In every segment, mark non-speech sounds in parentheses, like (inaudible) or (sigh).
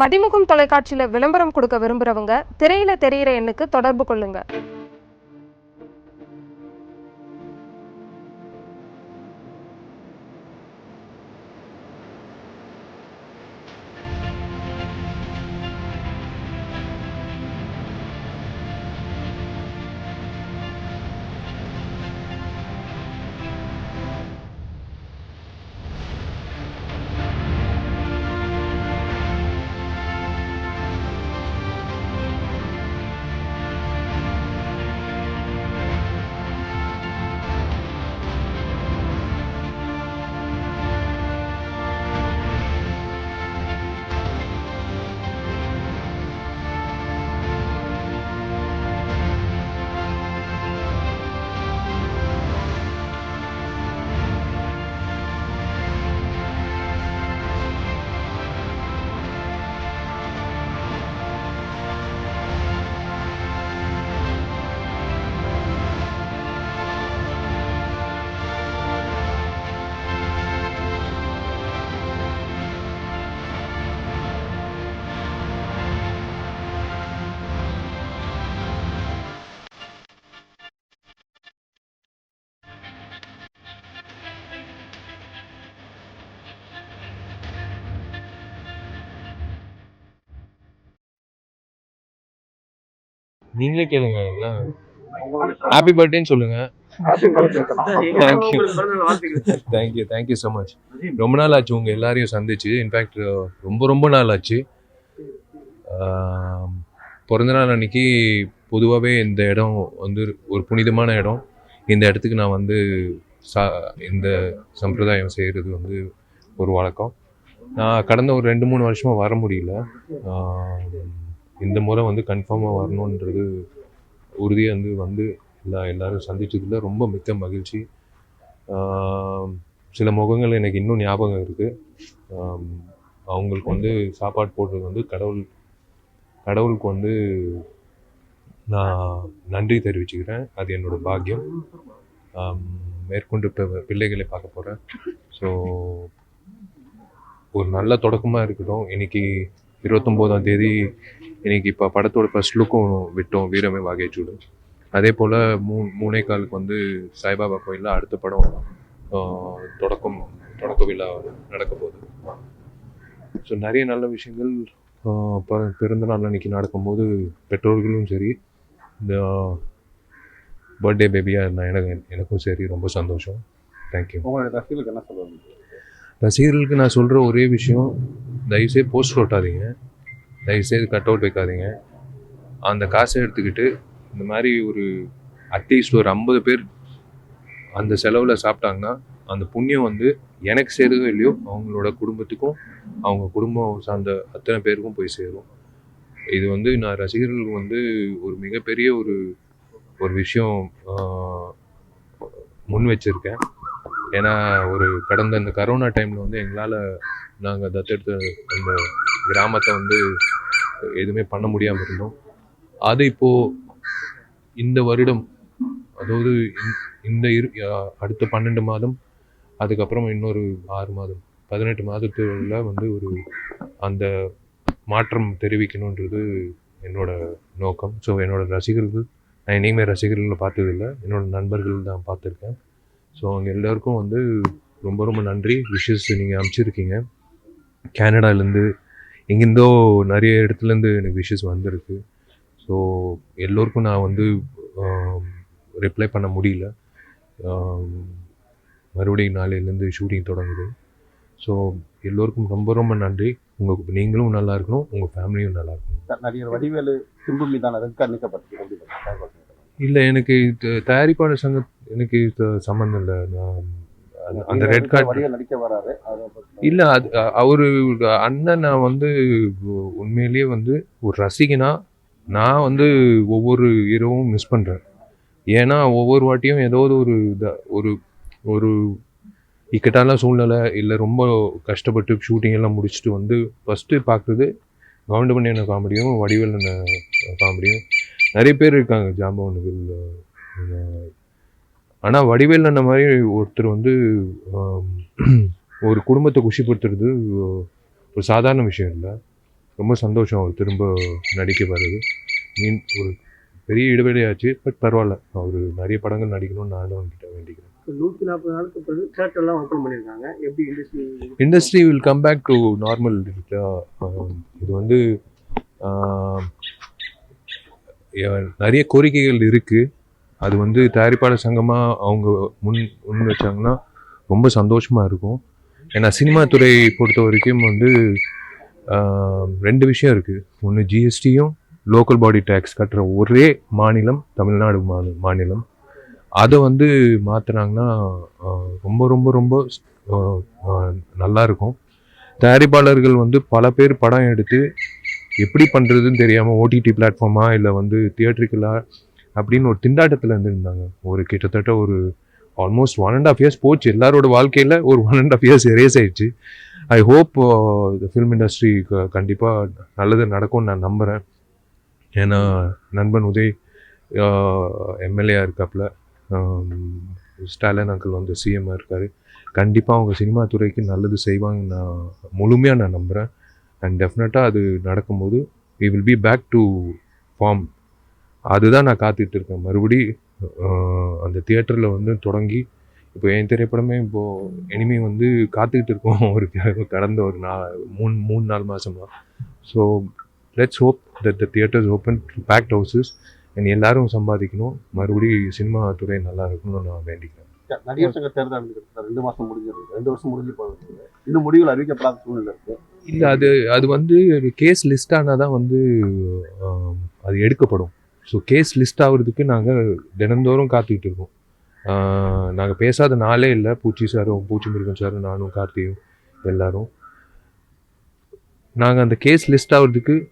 மதிமுகம் தொலைக்காட்சியில் விளம்பரம் கொடுக்க விரும்புகிறவங்க திரையில தெரியிற எண்ணுக்கு தொடர்பு கொள்ளுங்க. நீங்களே கேளுங்க ஹாப்பி பர்த்டேன்னு சொல்லுங்க. Thank you thank you thank you so much ரொம்ப நாள் ஆச்சு உங்கள் எல்லாரையும் சந்திச்சு. இன்ஃபேக்ட் ரொம்ப ரொம்ப நாள் ஆச்சு. ஆம், பிறந்த நாள் அன்னைக்கு பொதுவாகவே இந்த இடம் வந்து ஒரு புனிதமான இடம். இந்த இடத்துக்கு நான் வந்து சா இந்த சம்பிரதாயம் செய்கிறது வந்து ஒரு வழக்கம். நான் கடந்த ஒரு ரெண்டு மூணு வருஷமாக வர முடியல. இந்த முறை வந்து கன்ஃபார்மாக வரணுன்றது உறுதியாக வந்து வந்து எல்லா எல்லோரும் சந்தித்ததில் ரொம்ப மிக்க மகிழ்ச்சி. சில முகங்கள் எனக்கு இன்னும் ஞாபகம் இருக்குது அவங்களுக்கு வந்து சாப்பாடு போடுறது வந்து கடவுள் கடவுளுக்கு வந்து நான் நன்றி தெரிவிச்சுக்கிறேன். அது என்னோட பாக்கியம். மேற்கொண்டு இப்போ பிள்ளைகளை பார்க்க போகிறேன் ஸோ ஒரு நல்ல தொடக்கமாக இருக்கட்டும். இன்றைக்கி இருபத்தொம்போதாம் தேதி இன்னைக்கு இப்போ படத்தோட ஃபர்ஸ்ட் லுக்கும் விட்டோம் வீரமே வாகேச்சூடு. அதே போல் மூ மூணே காலுக்கு வந்து சாய்பாபா கோயிலில் அடுத்த படம் தொடக்கம் தொடக்க விழா நடக்க போகுது. ஸோ நிறைய நல்ல விஷயங்கள் ப- பிறந்த நாள் அன்னைக்கு நடக்கும்போது பெற்றோர்களும் சரி இந்த பர்த்டே பேபியாக நான் எனக்கு எனக்கும் சரி ரொம்ப சந்தோஷம். தேங்க்யூ உங்களுடைய ரசிகர்களுக்கு என்ன சொல்லுவாங்க ரசிகர்களுக்கு நான் சொல்கிற ஒரே விஷயம் தயவுசெய்து போஸ்டர் ஒட்டாதீங்க தயவுசெய்து கட் அவுட் வைக்காதீங்க. அந்த காசை எடுத்துக்கிட்டு இந்த மாதிரி ஒரு அட்லீஸ்ட் ஒரு ஐம்பது பேர் அந்த செலவில் சாப்பிட்டாங்கன்னா அந்த புண்ணியம் வந்து எனக்கு சேருதோ இல்லையோ அவங்களோட குடும்பத்துக்கும் அவங்க குடும்பம் சார்ந்த அத்தனை பேருக்கும் போய் சேரும். இது வந்து நான் ரசிகர்களுக்கு வந்து ஒரு மிகப்பெரிய ஒரு ஒரு விஷயம் முன் வச்சிருக்கேன். ஏன்னா ஒரு கடந்த இந்த கரோனா டைமில் வந்து எங்களால் நாங்கள் தத்தெடுத்த அந்த கிராமத்தை வந்து எதுவுமே பண்ண முடியாமல் இருந்தோம். அது இப்போது இந்த வருடம் அதாவது இந்த- இந்த இரு அடுத்த பன்னெண்டு மாதம் அதுக்கப்புறம் இன்னொரு ஆறு மாதம் பதினெட்டு மாதத்துல வந்து ஒரு அந்த மாற்றம் தெரிவிக்கணுன்றது என்னோட நோக்கம். ஸோ என்னோட ரசிகர்கள் நான் இனிமேல் ரசிகர்களை பார்த்ததில்ல என்னோட நண்பர்கள் தான் பார்த்துருக்கேன். ஸோ அவங்க எல்லாருக்கும் வந்து ரொம்ப ரொம்ப நன்றி. விஷஸ் நீங்கள் அனுப்பிச்சிருக்கீங்க. கேனடாலேருந்து எங்கேருந்தோ நிறைய இடத்துலேருந்து எனக்கு விஷஸ் வந்திருக்கு. ஸோ எல்லோருக்கும் நான் வந்து ரிப்ளை பண்ண முடியல. மறுபடியும் நாளையிலேருந்து ஷூட்டிங் தொடங்குது. ஸோ எல்லோருக்கும் ரொம்ப ரொம்ப நன்றி. உங்கள் நீங்களும் நல்லா இருக்கணும். உங்கள் ஃபேமிலியும் நல்லா இருக்கணும். நடிகர் வடிவேலு சிம்பு மீதான? இல்லை எனக்கு தயாரிப்பாளர் சங்க எனக்கு இது சம்மந்தம் இல்லை. நான் அந்த- ரெட் கார்டு நடிக்க வராரு இல்லை அது அவரு அண்ணன் நான் வந்து உண்மையிலேயே வந்து ஒரு ரசிகனா நான் வந்து ஒவ்வொரு இரவும் மிஸ் பண்ணுறேன் ஏன்னா ஒவ்வொரு வாட்டியும் ஏதாவது ஒரு ஒரு ஒரு இக்கட்டான சூழ்நிலை இல்லை ரொம்ப கஷ்டப்பட்டு ஷூட்டிங் எல்லாம் முடிச்சுட்டு வந்து ஃபஸ்ட்டு பார்க்குறது கவுண்டமணியான காமெடியும் வடிவேல் காமெடியும். நிறைய பேர் இருக்காங்க ஜாம்பவனுகள் ஆனால் வடிவேல் அண்ணன் மாதிரி ஒருத்தர் வந்து ஒரு குடும்பத்தை குஷிப்படுத்துறது ஒரு சாதாரண விஷயம் இல்லை. ரொம்ப சந்தோஷம் அவர் திரும்ப நடிக்க வர்றது. மீன் ஒரு பெரிய இடைவெளியாச்சு பட் பரவாயில்ல. அவர் நிறைய படங்கள் நடிக்கணும்னு நானும் அவன்கிட்ட வேண்டிக்கிறேன். நூற்றி நாற்பது நாளுக்கு பிறகு தேட்டர்லாம் ஓப்பன் பண்ணியிருக்காங்க. எப்படி industry industry will come back to normal இது வந்து நிறைய கோரிக்கைகள் இருக்குது அது வந்து தயாரிப்பாளர் சங்கமாக அவங்க முன் முன் வச்சாங்கன்னா ரொம்ப சந்தோஷமாக இருக்கும். ஏன்னா சினிமா துறை பொறுத்த வரைக்கும் வந்து ரெண்டு விஷயம் இருக்குது ஒன்று ஜிஎஸ்டியும் லோக்கல் பாடி டேக்ஸ் கட்டுற ஒரே மாநிலம் தமிழ்நாடு மாநி மாநிலம். அதை வந்து மாற்றினாங்கன்னா ரொம்ப ரொம்ப ரொம்ப நல்லாயிருக்கும் நல்லா இருக்கும். தயாரிப்பாளர்கள் வந்து பல பேர் படம் எடுத்து எப்படி பண்ணுறதுன்னு தெரியாமல் ஓடிடி பிளாட்ஃபார்மா இல்லை வந்து தியேட்ரிக்கலா அப்படின்னு ஒரு திண்டாட்டத்தில் இருந்திருந்தாங்க. ஒரு கிட்டத்தட்ட ஒரு almost one and half years போச்சு. எல்லாரோட வாழ்க்கையில் ஒரு one and half years erase ஆயிடுச்சு. ஐ ஹோப் இந்த ஃபிலிம் இண்டஸ்ட்ரி கண்டிப்பாக நல்லது நடக்கும்னு நான் நம்புகிறேன் ஏன்னா நண்பன் உதய் uh, எம்எல்ஏ இருக்காப்புல. Um, ஸ்டாலின் அங்கிள் வந்து சிஎம்மாக இருக்கார். கண்டிப்பாக அவங்க சினிமா துறைக்கு நல்லது செய்வாங்கன்னு நான் முழுமையாக நான் நம்புகிறேன் அண்ட் டெஃபினட்டாக அது நடக்கும்போது we will be back to form அதுதான் நான் காத்துட்டு இருக்கேன். மறுபடி அந்த தியேட்டரில் வந்து தொடங்கி இப்போ என் திரைப்படமே இப்போது எனிமே வந்து காத்துக்கிட்டு இருக்கோம். (laughs) ஒரு கடந்த ஒரு நா மூணு மூணு நாலு மாதமாக so let's hope that the theatres open packed houses and எல்லாரும் சம்பாதிக்கணும். மறுபடி சினிமா துறை நல்லா இருக்கணும்னு நான் வேண்டிக்கிறேன். நடிகர் சங்க தேர்தல் ரெண்டு மாசம் முடிஞ்சிருக்கு ரெண்டு வருஷம் முடிஞ்சு போகுது. இன்னும் முடிவுகள் அறிவிக்கப்படாத சூழ்நிலை இருக்கு. இல்லை அது அது வந்து கேஸ் லிஸ்ட் ஆனால் தான் வந்து அது எடுக்கப்படும். ஸோ கேஸ் லிஸ்ட் ஆகுறதுக்கு நாங்கள் தினந்தோறும் காத்துக்கிட்டு இருக்கோம். நாங்கள் பேசாத நாளே இல்லை. பூச்சி சாரும் பூச்சி முருகன் சாரும் நானும் கார்த்தியும் எல்லாரும். நாங்கள் அந்த கேஸ் லிஸ்ட் ஆகுறதுக்கு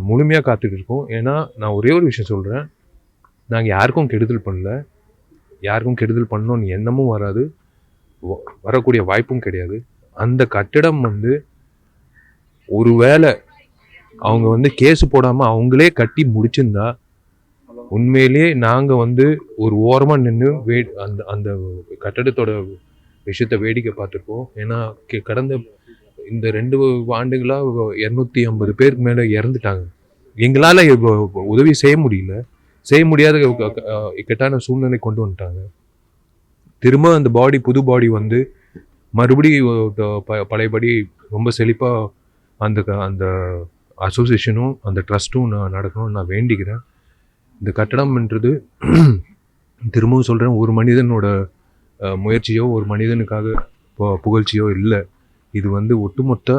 முழுமையாக காத்துட்டு இருக்கோம். ஏன்னா நான் ஒரே ஒரு விஷயம் சொல்கிறேன் நாங்கள் யாருக்கும் கெடுதல் பண்ணல. யாருக்கும் கெடுதல் பண்ணோன்னு எண்ணமும் வராது. வ- வரக்கூடிய வாய்ப்பும் கிடையாது. அந்த கட்டிடம் வந்து ஒருவேளை அவங்க வந்து கேஸ் போடாமல் அவங்களே கட்டி முடிச்சிருந்தா உண்மையிலேயே நாங்கள் வந்து ஒரு ஓரமாக நின்று வே அந்த அந்த கட்டடத்தோட விஷயத்த வேடிக்கை பார்த்துருக்கோம். ஏன்னா கடந்த இந்த ரெண்டு ஆண்டுகளாக இரநூத்தி ஐம்பது பேருக்கு மேலே இறந்துட்டாங்க. எங்களால் உதவி செய்ய முடியல. செய்ய முடியாத இக்கட்டான சூழ்நிலை கொண்டு வந்துட்டாங்க. திரும்ப அந்த பாடி புது பாடி வந்து மறுபடி ப- பழையபடி ரொம்ப செழிப்பாக அந்த க- அந்த அசோசியேஷனும் அந்த ட்ரஸ்ட்டும் நான் நடக்கணும்னு நான் வேண்டிக்கிறேன். இந்த கட்டடம்ன்றது திரும்பவும் சொல்கிறேன் ஒரு மனிதனோட முயற்சியோ ஒரு மனிதனுக்காக புகழ்ச்சியோ இல்லை. இது வந்து ஒட்டுமொத்த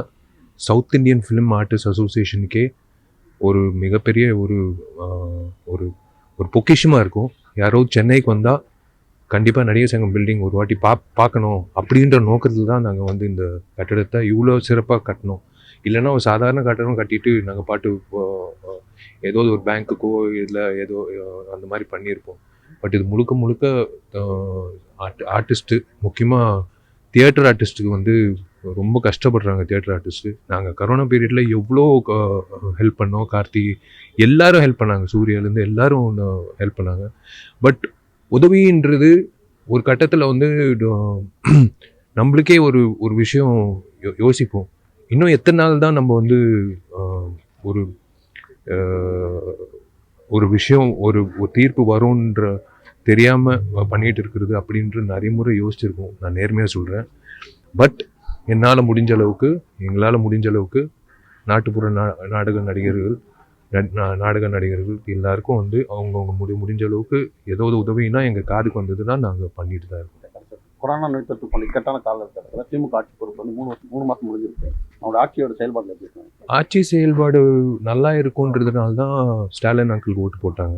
சவுத் இந்தியன் ஃபிலிம் ஆர்டிஸ்ட் அசோசியேஷனுக்கே ஒரு மிகப்பெரிய ஒரு ஒரு ஒரு பொக்கிஷமாக இருக்கும். யாரோ சென்னைக்கு வந்தால் கண்டிப்பாக நடிகர் சங்கம் பில்டிங் ஒரு வாட்டி பா பார்க்கணும் அப்படின்ற நோக்கத்தில் தான் நாங்கள் வந்து இந்த கட்டடத்தை இவ்வளோ சிறப்பாக கட்டினோம். இல்லைன்னா ஒரு சாதாரண கட்டணம் கட்டிட்டு நாங்கள் பாட்டு ஏதோ ஒரு பேங்க்குக்கோ இல்லை ஏதோ அந்த மாதிரி பண்ணியிருப்போம். பட் இது முழுக்க முழுக்க ஆர்ட் ஆர்டிஸ்ட்டு முக்கியமாக தியேட்டர் ஆர்டிஸ்ட்டுக்கு வந்து ரொம்ப கஷ்டப்படுறாங்க தியேட்டர் ஆர்டிஸ்ட்டு நாங்கள் கரோனா பீரியடில் எவ்வளோ ஹெல்ப் பண்ணோம். கார்த்தி எல்லாரும் ஹெல்ப் பண்ணாங்க. சூர்யாலேருந்து எல்லாரும் ஹெல்ப் பண்ணாங்க. பட் உதவின்றது ஒரு கட்டத்தில் வந்து நம்மளுக்கே ஒரு ஒரு விஷயம் யோ- யோசிப்போம். இன்னும் எத்தனை நாள் தான் நம்ம வந்து ஒரு ஒரு விஷயம் ஒரு தீர்ப்பு வரும்ன்ற தெரியாமல் பண்ணிகிட்டு இருக்கிறது அப்படின்ற நிறைய முறை யோசிச்சிருக்கோம். நான் நேர்மையாக சொல்கிறேன் பட் என்னால் முடிஞ்ச அளவுக்கு எங்களால் முடிஞ்ச அளவுக்கு நாட்டுப்புற நா நாடக நடிகர்கள் நாடக நடிகர்கள் எல்லாருக்கும் வந்து அவங்கவுங்க முடி முடிஞ்ச அளவுக்கு ஏதாவது உதவினா எங்கள் காதுக்கு வந்ததுன்னா நாங்கள் பண்ணிட்டு தான் இருக்கோம். கொரோனா நோய் தொற்று போன்ற இக்கட்டான காலகட்டத்தில் திமுக ஆட்சி பொறுப்பு வந்து மூணு மூணு மாதம் முடிஞ்சிருக்கு. அவங்களோட ஆட்சியோட செயல்பாடு எப்படி ஆட்சி செயல்பாடு நல்லா இருக்குன்றதுனால தான் ஸ்டாலின் அங்கிள் ஓட்டு போட்டாங்க.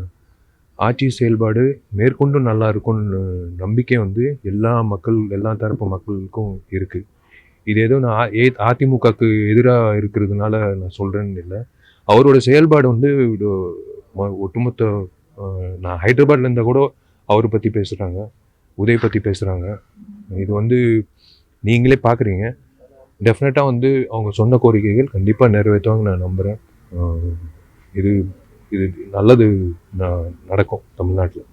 ஆட்சி செயல்பாடு மேற்கொண்டும் நல்லா இருக்கும்னு நம்பிக்கை வந்து எல்லா மக்கள் எல்லா தரப்பு மக்களுக்கும் இருக்குது இது ஏதோ நான் ஏ அதிமுகக்கு எதிராக இருக்கிறதுனால நான் சொல்கிறேன்னு இல்லை. அவரோட செயல்பாடு வந்து இது ம- ஒட்டுமொத்த நான் ஹைதராபாத்ல இருந்தால் கூட அவரை பற்றி பேசுகிறாங்க உதய பற்றி பேசுகிறாங்க இது வந்து நீங்களே பார்க்குறீங்க டெஃபினட்டாக வந்து அவங்க சொன்ன கோரிக்கைகள் கண்டிப்பாக நிறைவேற்றுவாங்க நான் நம்புகிறேன் இது இது நல்லது ந- நடக்கும் தமிழ்நாட்டில்.